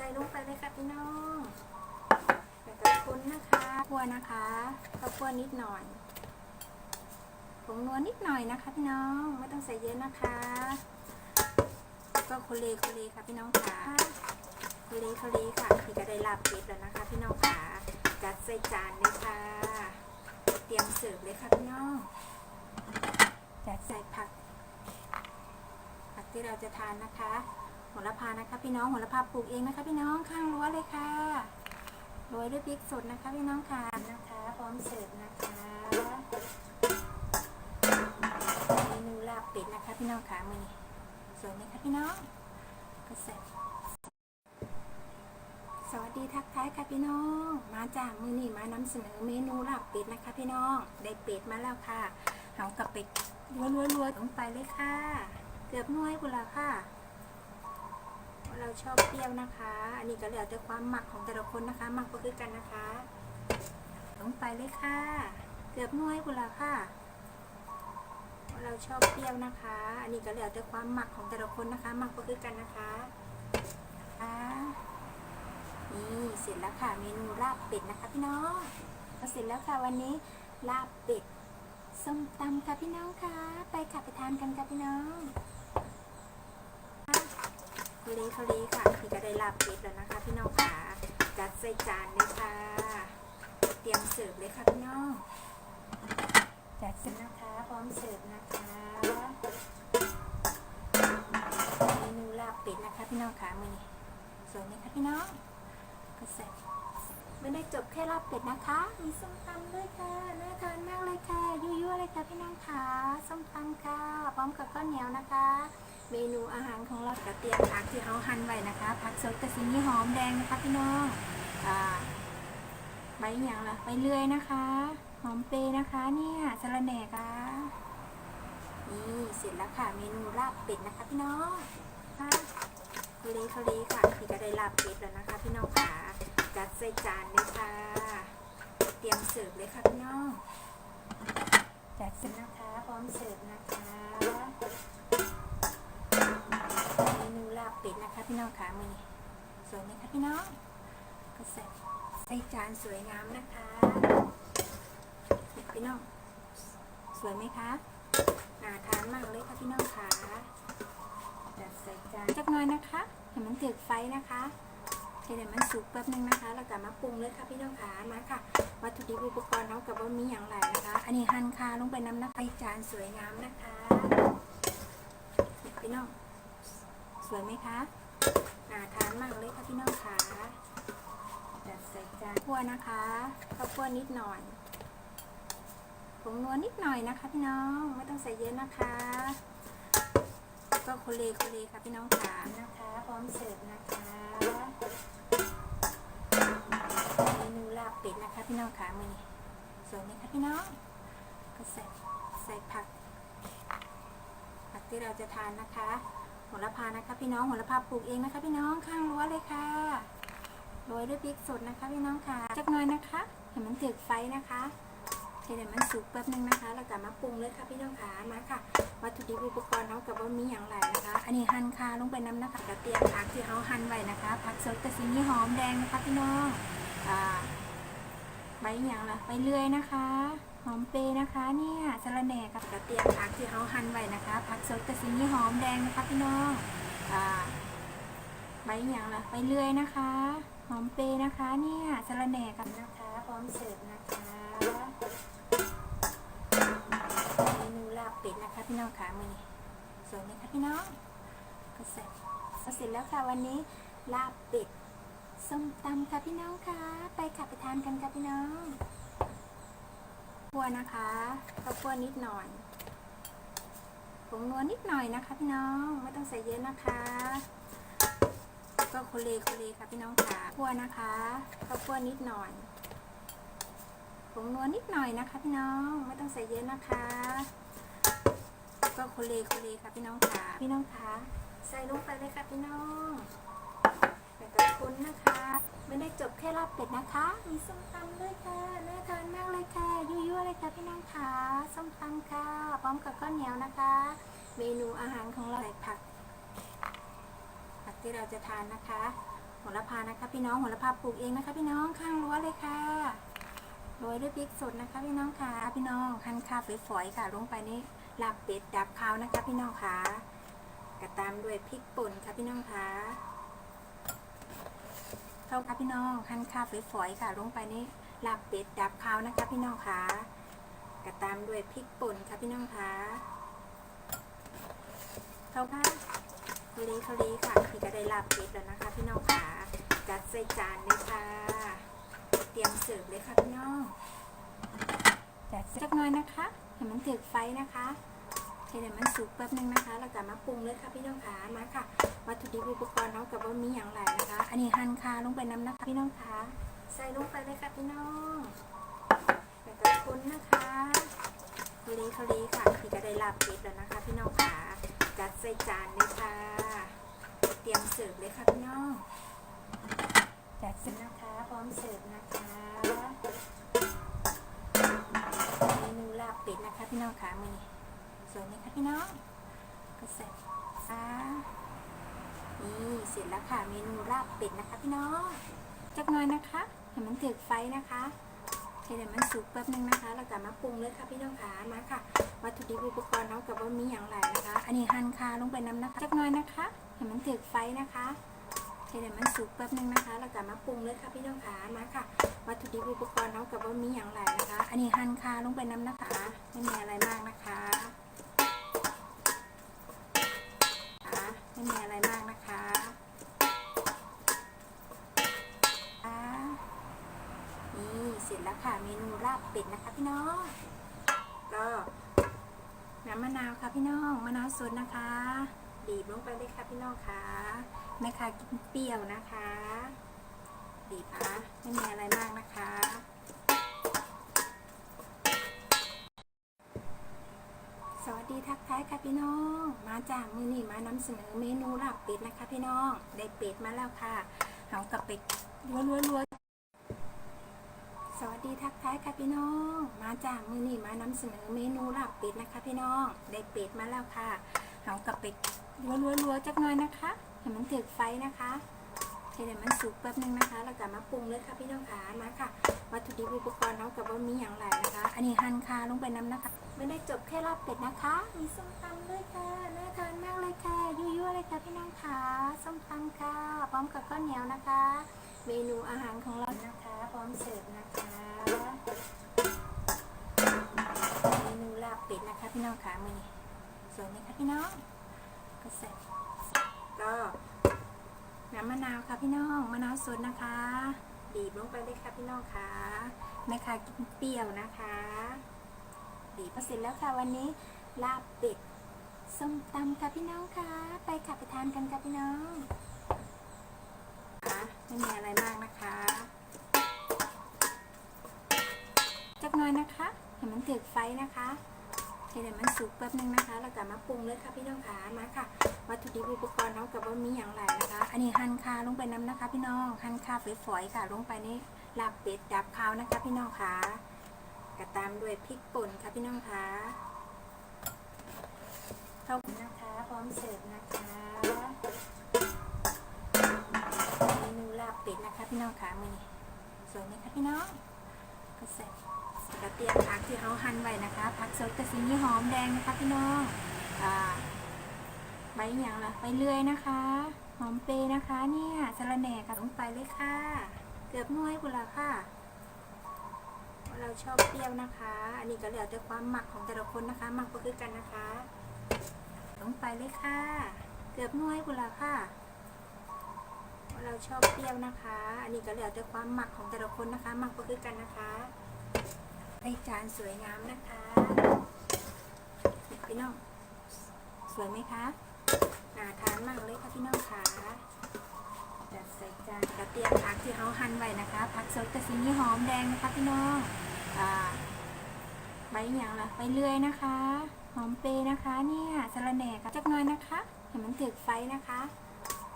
ใส่ลงไปเลยค่ะพี่น้องแล้วก็คนนะคะคั่วนะคะข้าวคั่วนิดหน่อยผงนัวนิดหน่อยนะคะพี่น้องไม่ต้องใส่เยอะนะคะก็โคเลโคเลค่ะพี่น้องค่ะโคเลโคเลค่ะพี่ก็ได้ลาบเป็ดแล้วนะคะพี่น้องค่ะจัดใส่จานเลยค่ะ เตรียมเสิร์ฟเลยค่ะพี่น้องจัดใส่ผักผักที่เราจะทานนะคะ หระพานะคะ พี่น้องโหระพาปลูกเองนะคะ พี่น้องข้างรั้วเลยค่ะโรยด้วยพริกสดนะคะ พี่น้องค่ะนะคะ พร้อมเสิร์ฟนะคะเมนูลาบเป็ดนะคะ พี่น้องค่ะมือนี้สวยไหมคะพี่น้องก็เสร็จสวัสดีทักทายค่ะพี่น้อง มาจากมือนี้มานำเสนอเมนูลาบเป็ดนะคะ พี่น้องได้เป็ดมาแล้วค่ะเอากับไปรัวๆๆลงไปเลยค่ะ เกือบน้อยกุนละค่ะ ชอบเปรี้ยวนะคะ อันนี้ก็แล้วแต่ความหมักของแต่ละคนนะคะหมักก็คือกันนะคะ ลงไปเลยค่ะ เกือบน้อยกุละค่ะ เราชอบเปรี้ยวนะคะ อันนี้ก็แล้วแต่ความหมักของแต่ละคนนะคะหมักก็คือกันนะคะนี่เสร็จแล้วค่ะเมนูลาบเป็ดนะคะพี่น้องเสร็จแล้วค่ะวันนี้ลาบเป็ดส้มตำค่ะพี่น้องค่ะ ไปค่ะไปทานกันค่ะพี่น้อง เขาลีเขาลีค่ะพี่ก็ได้ลาบเป็ดแล้วนะคะ พี่น้องค่ะจัดใส่จานเลยค่ะ เตรียมเสิร์ฟเลยค่ะพี่น้องจัดเสร็จนะคะ พร้อมเสิร์ฟนะคะเมนูลาบเป็ดนะคะ พี่น้องค่ะมือนี้สวยไหมคะพี่น้องก็เสร็จไม่ได้จบแค่ลาบเป็ดนะคะ มีส้มตำด้วยค่ะน่าทานมากเลยค่ะยั่วๆเลยค่ะพี่น้องค่ะส้มตำค่ะ พร้อมกับข้าวเหนียวนะคะ เมนูอาหารของเรากระเทียมผักที่เขาหั่นไว้นะคะผักสดกระสีหอมแดงนะคะพี่น้องอใบอย่างละใบเลื่อยนะคะ หอมเปรย์นะคะเนี่ยสะระแหน่ค่ะนี่เสร็จแล้วค่ะเมนูลาบเป็ดนะคะพี่น้องค่ะเขาเลเขาเลค่ะพี่ก็ได้ลาบเป็ดแล้วนะคะ พี่น้องค่ะจัดใส่จานเลยค่ะเตรียมเสิร์ฟเลยค่ะพี่น้องจัดเสร็จนะคะพร้อมเสิร์ฟนะคะ บเป็ดนะคะพี่น้องค่ะมือสวยไหมคะพี่น้องก็ใส่ใส่จานสวยงามนะคะพี่น้อง สวยไหมคะน่าทานมากเลยค่ะพี่น้องค่ะจัดใส่จานจักหน่อยนะคะให้มันถึกไฟนะคะให้เดี๋ยวมันสุกแป๊บนึงนะคะ แล้วก็มาปรุงเลยค่ะพี่น้องขามาค่ะ วัตถุดิบอุปกรณ์เขากับว่ามีอย่างไรนะคะ อันนี้หั่นคาลงไปน้ำนะคะจานสวยงามนะคะพี่น้อง สวยไหมคะน่าทานมากเลยค่ะพี่น้องขาจัดใส่จานคั่วนะคะข้าวคั่วนิดหน่อยผงนัวนิดหน่อยนะคะ พี่น้องไม่ต้องใส่เยอะนะคะก็โคเลโคเลค่ะพี่น้องขานะคะ พร้อมเสิร์ฟนะคะเมนูลาบเป็ดนะคะ พี่น้องขามือนี้สวยไหมคะพี่น้องก็ใส่ใส่ผักผักที่เราจะทานนะคะ โหระพานะคะ พี่น้องโหระพาปลูกเองนะคะ พี่น้องข้างรั้วเลยค่ะโรยด้วยพริกสดนะคะ พี่น้องค่ะจักหน่อยนะคะให้มันถึกไฟนะคะให้เดี๋ยวมันสุกแป๊บนึงนะคะ แล้วก็มาปรุงเลยค่ะพี่น้องขามาค่ะ วัตถุดิบอุปกรณ์เขากับว่ามีอย่างไรนะคะ อันนี้หั่นคาลงไปน้ำนะคะกระเทียมผักที่เขาหั่นไว้นะคะผักสดกระสีหอมแดงนะคะ พี่น้องอใบอย่างละใบเลื่อยนะคะ หอมเปย์นะคะเนี่ยสะระแหน่กับกระเทียมผักที่เขาหั่นไว้นะคะผักสดกระสีหอมแดงนะคะพี่น้องอ่าใบอย่างละใบเลื่อยนะคะ หอมเปย์นะคะเนี่ยสะระแหน่กับนะคะ พร้อมเสิร์ฟนะคะเมนูลาบเป็ดนะคะพี่น้องขามือนี้สวยไหมคะพี่น้องก็เสร็จเสร็จแล้วค่ะวันนี้ลาบเป็ดส้มตำค่ะพี่น้องค่ะ ไปค่ะไปทานกันค่ะพี่น้อง คั่วนะคะข้าวคั่วนิดหน่อยผงนัวนิดหน่อยนะคะ พี่น้องไม่ต้องใส่เยอะนะคะก็โคเลโคเลค่ะพี่น้องค่ะคั่วนะคะข้าวคั่วนิดหน่อยผงนัวนิดหน่อยนะคะ พี่น้องไม่ต้องใส่เยอะนะคะก็โคเลโคเลค่ะพี่น้องค่ะพี่น้องค่ะใส่ลงไปเลยค่ะพี่น้องแล้วก็คนนะคะ ไม่ได้จบแค่ลาบเป็ดนะคะ มีส้มตำด้วยค่ะน่าทาน ค่ะพี่น้องคะส้มตำค่ะ พร้อมกับข้าวเหนียวนะคะ เมนูอาหารของเราใส่ผัก ผักที่เราจะทานนะคะโหระพานะคะ พี่น้องโหระพาปลูกเองนะคะ พี่น้องข้างรั้วเลยค่ะโรยด้วยพริกสดนะคะ พี่น้องค่ะพี่น้องหั่นข้าวฝอยๆค่ะ ลงไปนี่ลาบเป็ดดับขาวนะคะ พี่น้องค่ะกระตามด้วยพริกป่นค่ะพี่น้องค่ะเข้าค่ะพี่น้องหั่นข้าวฝอยๆค่ะ ลงไปนี่ลาบเป็ดดับขาวนะคะ พี่น้องค่ะ กระตามด้วยพริกป่นค่ะพี่น้องคะเขาค่ะทะเลทะเลค่ะพี่ก็ได้ลาบเป็ดแล้วนะคะ พี่น้องค่ะจัดใส่จานเลยค่ะ เตรียมเสิร์ฟเลยค่ะพี่น้องจัดสักหน่อยนะคะให้มันถึกไฟนะคะให้เดี๋ยวมันสุกแป๊บนึงนะคะ แล้วก็มาปรุงเลยค่ะพี่น้องค่ะมาค่ะ วัตถุดิบอุปกรณ์เนาะกับว่ามีอย่างไรนะคะ อันนี้หั่นคาลงไปน้ำนะคะ พี่น้องค่ะใส่ลงไปเลยค่ะพี่น้อง แล้วก็คนะคะทะเลทะเลค่ะพี่ก็ได้ลาบเป็ดแล้วนะคะ พี่น้องค่ะจัดใส่จานเลยค่ะ เตรียมเสิร์ฟเลยค่ะพี่น้องจัดเสร็จนะคะ พร้อมเสิร์ฟนะคะเมนูลาบเป็ดนะคะ พี่น้องค่ะมือนี้สวยไหมคะพี่น้องก็เสร็จค่ะนี่เสร็จแล้วค่ะเมนูลาบเป็ดนะคะ พี่น้องจักหน่อยนะคะให้มันถึกไฟนะคะ ให้เดี๋ยวมันสุกแป๊บนึงนะคะ แล้วก็มาปรุงเลยค่ะพี่น้องค่ะมาค่ะ วัตถุดิบอุปกรณ์เนากับว่ามีอย่างไรนะคะ อันนี้หั่นคาลงไปน้ำนะคะจักน่อยนะคะให้มันถึกไฟนะคะให้เดี๋ยวมันสุกแป๊บนึงนะคะ แล้วก็มาปรุงเลยค่ะพี่น้องค่ะมาค่ะ วัตถุดิบอุปกรณ์เนากับว่ามีอย่างไรนะคะ อันนี้หั่นคาลงไปน้ำนะคะ ไม่มีอะไรมากนะคะไม่มีอะไรมากนะคะ เสร็จแล้วค่ะ เมนูลาบเป็ดนะคะพี่น้อง ก็น้ำมะนาวค่ะพี่น้อง มะนาวสดนะคะ บีบลงไปเลยค่ะพี่น้องค่ะแม่ค้ากินเปรี้ยวนะคะ บีบอะไม่มีอะไรมากนะคะสวัสดีทักทายค่ะพี่น้อง มาจากมือนี่มานำเสนอเมนูลาบเป็ดนะคะ พี่น้อง ได้เป็ดมาแล้วค่ะเอากับเป็ดรัวๆๆสวัสดี ทักทายค่ะพี่น้อง มาจากมือนี่มานำเสนอเมนูลาบเป็ดนะคะ พี่น้อง ได้เป็ดมาแล้วค่ะเอากับเป็ดรัวๆๆจักหน่อยนะคะให้มันถึกไฟนะคะให้เดี๋ยวมันสุกแป๊บนึงนะคะ แล้วก็มาปรุงเลยค่ะพี่น้องค่ะมาค่ะ วัตถุดิบอุปกรณ์เนากับว่ามีอย่างไรนะคะ อันนี้หั่นคาลงไปน้ำนะคะไม่ได้จบแค่ลาบเป็ดนะคะ มีส้มตำด้วยค่ะน่าทานมากเลยค่ะยั่วๆเลยค่ะพี่น้องค่ะส้มตำค่ะ พร้อมกับข้าวเหนียวนะคะ เมนูอาหารของเรา พร้อมเสิร์ฟนะคะเมนูลาบเป็ดนะคะพี่น้องค่ะมือนี้สวยไหมคะพี่น้อง ก็เสร็จก็น้ำมะนาวค่ะพี่น้องมะนาวสดนะคะ บีบลงไปเลยค่ะพี่น้องค่ะแม่ค้ากินเปรี้ยวนะคะบีบพอเสร็จแล้วค่ะวันนี้ลาบเป็ดส้มตำค่ะพี่น้องค่ะไปค่ะไปทานกันค่ะพี่น้องไม่มีอะไรมากนะคะ จักหน่อยนะคะให้มันถึกไฟนะคะให้เดี๋ยวมันสุกแป๊บนึงนะคะ แล้วก็มาปรุงเลยค่ะพี่น้องค่ะมาค่ะ วัตถุดิบอุปกรณ์เนาะกับว่ามีอย่างไรนะคะ อันนี้หั่นคาลงไปน้ำนะคะ พี่น้องหั่นคาฝอยๆค่ะ ลงไปในลาบเป็ดดับขาวนะคะ พี่น้องค่ะกระตามด้วยพริกป่นค่ะพี่น้องค่ะเข้านะคะ พร้อมเสิร์ฟนะคะเมนูลาบเป็ดนะคะ พี่น้องค่ะมือนี้สวยไหมคะพี่น้องก็เสร็จ กระเตรียมผักที่เขาหั่นไว้นะคะผักสดกระสีหอมแดงนะคะพี่น้องอ่าใบอย่างละใบเลื่อยนะคะ หอมเปรย์นะคะเนี่ยสะระแหน่ค่ะลงไปเลยค่ะ เกือบน้อยกุละค่ะ เราชอบเปรี้ยวนะคะ อันนี้ก็แล้วแต่ความหมักของแต่ละคนนะคะหมักก็คือกันนะคะลงไปเลยค่ะ เกือบน้อยกุละค่ะเราชอบเปรี้ยวนะคะ อันนี้ก็แล้วแต่ความหมักของแต่ละคนนะคะ หมักก็คือกันนะคะ ให้จานสวยงามนะคะพี่น้อง สวยไหมคะน่าทานมากเลยค่ะพี่น้องค่ะจัดใส่จานกระเทียมผักที่เขาหั่นไว้นะคะผักสดกระสีหอมแดงนะคะพี่น้องอ่าใบอย่างละใบเลื่อยนะคะ หอมเปย์นะคะเนี่ยสะระแหน่ค่ะจักหน่อยนะคะให้มันถึกไฟนะคะ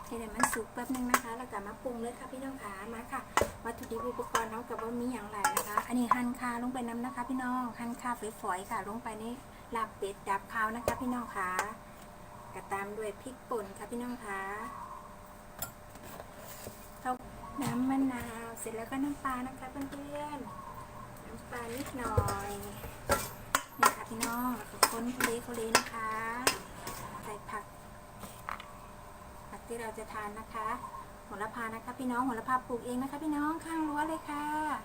ให้เดี๋ยวมันสุกแป๊บนึงนะคะ แล้วก็มาปรุงเลยค่ะพี่น้องค่ะมาค่ะวัตถุดิบอุปกรณ์เนาะกับว่ามีอย่างไรนะคะ อันนี้หั่นคาลงไปน้ำนะคะ พี่น้องหั่นคาฝอยๆค่ะ ลงไปนี่ลาบเป็ดดับขาวนะคะ พี่น้องค่ะกระตามด้วยพริกป่นค่ะพี่น้องคะน้ำมะนาวเสร็จแล้วก็น้ำปลานะคะเพื่อนๆน้ำปลานิดหน่อยนี่ค่ะพี่น้องแล้วก็คนเคลีเขาเลยนะคะ ใส่ผัก ผัก ที่เราจะทานนะคะโหระพานะคะ พี่น้องโหระพาปลูกเองนะคะ พี่น้องข้างรั้วเลยค่ะ